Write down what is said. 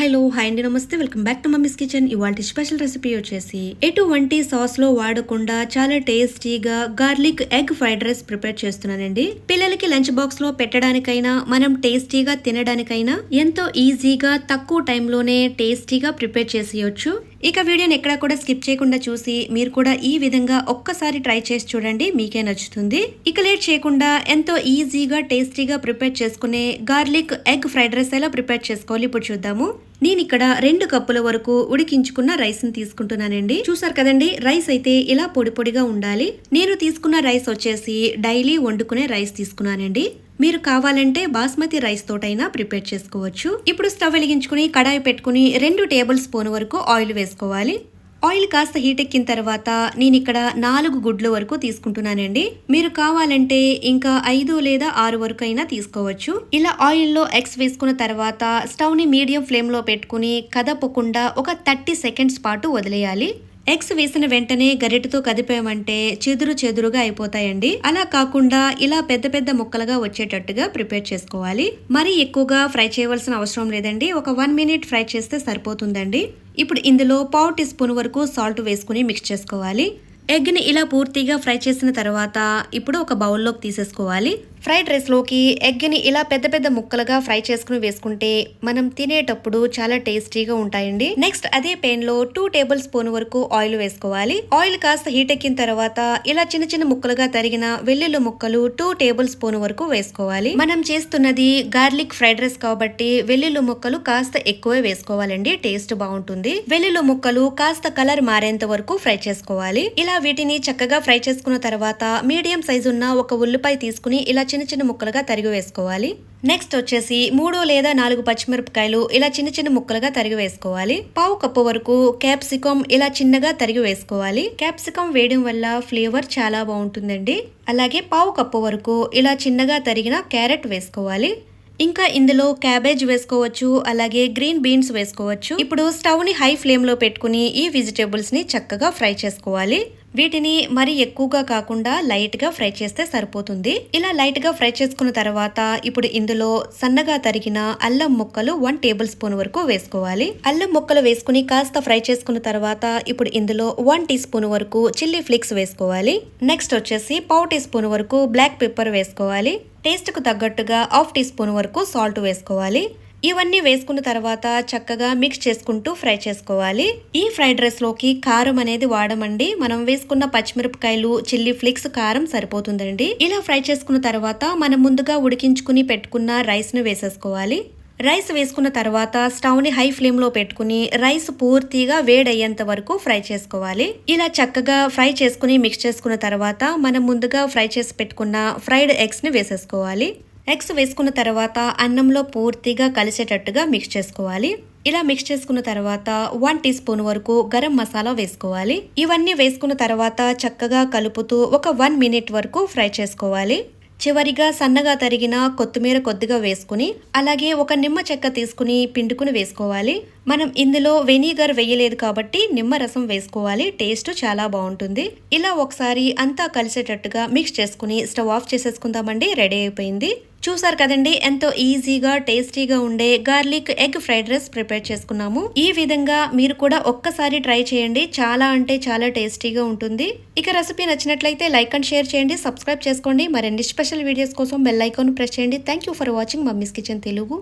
Hello hi అండి నమస్తే. Welcome back to mummy's kitchen. ఇవాళ స్పెషల్ రెసిపీ వచ్చేసి ఎటువంటి సాస్లో వాడకుండా చాలా టేస్టీగా garlic egg fried rice prepare చేస్తున్నానండి. పిల్లలకి లంచ్ బాక్స్లో పెట్టడానికైనా మనం టేస్టీగా తినడానికైనా ఎంతో ఈజీగా తక్కువ టైంలోనే టేస్టీగా ప్రిపేర్ చేసేయచ్చు. ఇక వీడియోని ఎక్కడా కూడా స్కిప్ చేయకుండా చూసి మీరు కూడా ఈ విధంగా ఒక్కసారి ట్రై చేసి చూడండి మీకే నచ్చుతుంది. ఇక లేట్ చేయకుండా ఎంతో ఈజీగా టేస్టీగా ప్రిపేర్ చేసుకునే గార్లిక్ ఎగ్ ఫ్రైడ్ రైస్ ఎలా ప్రిపేర్ చేసుకోవాలి ఇప్పుడు చూద్దాము. నేను ఇక్కడ రెండు కప్పుల వరకు ఉడికించుకున్న రైస్ని తీసుకుంటున్నానండి. చూసారు కదండి రైస్ అయితే ఇలా పొడి పొడిగా ఉండాలి. నేను తీసుకున్న రైస్ వచ్చేసి డైలీ వండుకునే రైస్ తీసుకున్నానండి. మీరు కావాలంటే బాస్మతి రైస్ తోటైనా ప్రిపేర్ చేసుకోవచ్చు. ఇప్పుడు స్టవ్ వెలిగించుకుని కడాయి పెట్టుకుని రెండు టేబుల్ స్పూన్ వరకు ఆయిల్ వేసుకోవాలి. ఆయిల్ కాస్త హీట్ ఎక్కిన తర్వాత నేను ఇక్కడ నాలుగు గుడ్ల వరకు తీసుకుంటున్నానండి. మీరు కావాలంటే ఇంకా ఐదు లేదా ఆరు వరకు అయినా తీసుకోవచ్చు. ఇలా ఆయిల్లో ఎగ్స్ వేసుకున్న తర్వాత స్టవ్ని మీడియం ఫ్లేమ్లో పెట్టుకుని కదపకుండా ఒక థర్టీ సెకండ్స్ పాటు వదిలేయాలి. ఎగ్స్ వేసిన వెంటనే గరిటతో కదిపామంటే చెదురు చెదురుగా అయిపోతాయండి. అలా కాకుండా ఇలా పెద్ద పెద్ద ముక్కలుగా వచ్చేటట్టుగా ప్రిపేర్ చేసుకోవాలి. మరీ ఎక్కువగా ఫ్రై చేయవలసిన అవసరం లేదండి. ఒక వన్ మినిట్ ఫ్రై చేస్తే సరిపోతుందండి. ఇప్పుడు ఇందులో పావు టీ స్పూన్ వరకు సాల్ట్ వేసుకుని మిక్స్ చేసుకోవాలి. ఎగ్ని ఇలా పూర్తిగా ఫ్రై చేసిన తర్వాత ఇప్పుడు ఒక బౌల్లోకి తీసేసుకోవాలి. ఫ్రైడ్ రైస్లోకి ఎగ్ని ఇలా పెద్ద పెద్ద ముక్కలుగా ఫ్రై చేసుకుని వేసుకుంటే మనం తినేటప్పుడు చాలా టేస్టీగా ఉంటాయండి. నెక్స్ట్ అదే పెన్లో టూ టేబుల్ స్పూన్ వరకు ఆయిల్ వేసుకోవాలి. ఆయిల్ కాస్త హీట్ ఎక్కిన తర్వాత ఇలా చిన్న చిన్న ముక్కలుగా తరిగిన వెల్లుల్లి ముక్కలు టూ టేబుల్ స్పూన్ వరకు వేసుకోవాలి. మనం చేస్తున్నది గార్లిక్ ఫ్రైడ్ రైస్ కాబట్టి వెల్లుల్లి ముక్కలు కాస్త ఎక్కువే వేసుకోవాలండి. టేస్ట్ బాగుంటుంది. వెల్లుల్లి ముక్కలు కాస్త కలర్ మారేంత వరకు ఫ్రై చేసుకోవాలి. ఇలా వీటిని చక్కగా ఫ్రై చేసుకున్న తర్వాత మీడియం సైజు ఉన్న ఒక ఉల్లిపాయ తీసుకుని ఇలా చిన్న చిన్న ముక్కలుగా తరిగి వేసుకోవాలి. నెక్స్ట్ వచ్చేసి మూడు లేదా నాలుగు పచ్చిమిరపకాయలు ఇలా చిన్న చిన్న ముక్కలుగా తరిగి వేసుకోవాలి. పావు కప్పు వరకు క్యాప్సికం ఇలా చిన్నగా తరిగి వేసుకోవాలి. క్యాప్సికం వేయడం వల్ల ఫ్లేవర్ చాలా బాగుంటుందండి. అలాగే పావు కప్పు వరకు ఇలా చిన్నగా తరిగిన క్యారెట్ వేసుకోవాలి. ఇంకా ఇందులో క్యాబేజ్ వేసుకోవచ్చు అలాగే గ్రీన్ బీన్స్ వేసుకోవచ్చు. ఇప్పుడు స్టవ్ని హై ఫ్లేమ్లో పెట్టుకుని ఈ వెజిటేబుల్స్ని చక్కగా ఫ్రై చేసుకోవాలి. వీటిని మరి ఎక్కువగా కాకుండా లైట్గా ఫ్రై చేస్తే సరిపోతుంది. ఇలా లైట్గా ఫ్రై చేసుకున్న తర్వాత ఇప్పుడు ఇందులో సన్నగా తరిగిన అల్లం ముక్కలు వన్ టేబుల్ స్పూన్ వరకు వేసుకోవాలి. అల్లం ముక్కలు వేసుకుని కాస్త ఫ్రై చేసుకున్న తర్వాత ఇప్పుడు ఇందులో వన్ టీ స్పూన్ వరకు చిల్లీ ఫ్లేక్స్ వేసుకోవాలి. నెక్స్ట్ వచ్చేసి పావు టీ స్పూన్ వరకు బ్లాక్ పెప్పర్ వేసుకోవాలి. టేస్ట్కు తగ్గట్టుగా హాఫ్ టీ స్పూన్ వరకు సాల్ట్ వేసుకోవాలి. ఇవన్నీ వేసుకున్న తర్వాత చక్కగా మిక్స్ చేసుకుంటూ ఫ్రై చేసుకోవాలి. ఈ ఫ్రైడ్ రైస్లోకి కారం అనేది వాడమండి. మనం వేసుకున్న పచ్చిమిరపకాయలు చిల్లీ ఫ్లేక్స్ కారం సరిపోతుందండి. ఇలా ఫ్రై చేసుకున్న తర్వాత మనం ముందుగా ఉడికించుకుని పెట్టుకున్న రైస్ను వేసేసుకోవాలి. రైస్ వేసుకున్న తర్వాత స్టవ్ని హై ఫ్లేమ్లో పెట్టుకుని రైస్ పూర్తిగా వేడయ్యేంత వరకు ఫ్రై చేసుకోవాలి. ఇలా చక్కగా ఫ్రై చేసుకుని మిక్స్ చేసుకున్న తర్వాత మనం ముందుగా ఫ్రై చేసి పెట్టుకున్న ఫ్రైడ్ ఎగ్స్ని వేసేసుకోవాలి. ఎగ్స్ వేసుకున్న తర్వాత అన్నంలో పూర్తిగా కలిసేటట్టుగా మిక్స్ చేసుకోవాలి. ఇలా మిక్స్ చేసుకున్న తర్వాత వన్ టీ స్పూన్ వరకు గరం మసాలా వేసుకోవాలి. ఇవన్నీ వేసుకున్న తర్వాత చక్కగా కలుపుతూ ఒక వన్ మినిట్ వరకు ఫ్రై చేసుకోవాలి. చివరిగా సన్నగా తరిగిన కొత్తిమీర కొద్దిగా వేసుకుని అలాగే ఒక నిమ్మ చెక్క తీసుకుని పిండుకుని వేసుకోవాలి. మనం ఇందులో వెనిగర్ వేయలేదు కాబట్టి నిమ్మ రసం వేసుకోవాలి. టేస్ట్ చాలా బాగుంటుంది. ఇలా ఒకసారి అంతా కలిసేటట్టుగా మిక్స్ చేసుకుని స్టవ్ ఆఫ్ చేసేసుకుందామండి. రెడీ అయిపోయింది. చూసారు కదండి ఎంతో ఈజీగా టేస్టీగా ఉండే garlic egg fried rice prepare చేసుకున్నాము. ఈ విధంగా మీరు కూడా ఒక్కసారి ట్రై చేయండి. చాలా అంటే చాలా టేస్టీగా ఉంటుంది. ఇక రెసిపీ నచ్చినట్లయితే లైక్ అండ్ షేర్ చేయండి. సబ్స్క్రైబ్ చేసుకోండి. మరిన్ని స్పెషల్ వీడియోస్ కోసం బెల్ ఐకాన్ ప్రెస్ చేయండి. Thank you for watching mummy's kitchen Telugu.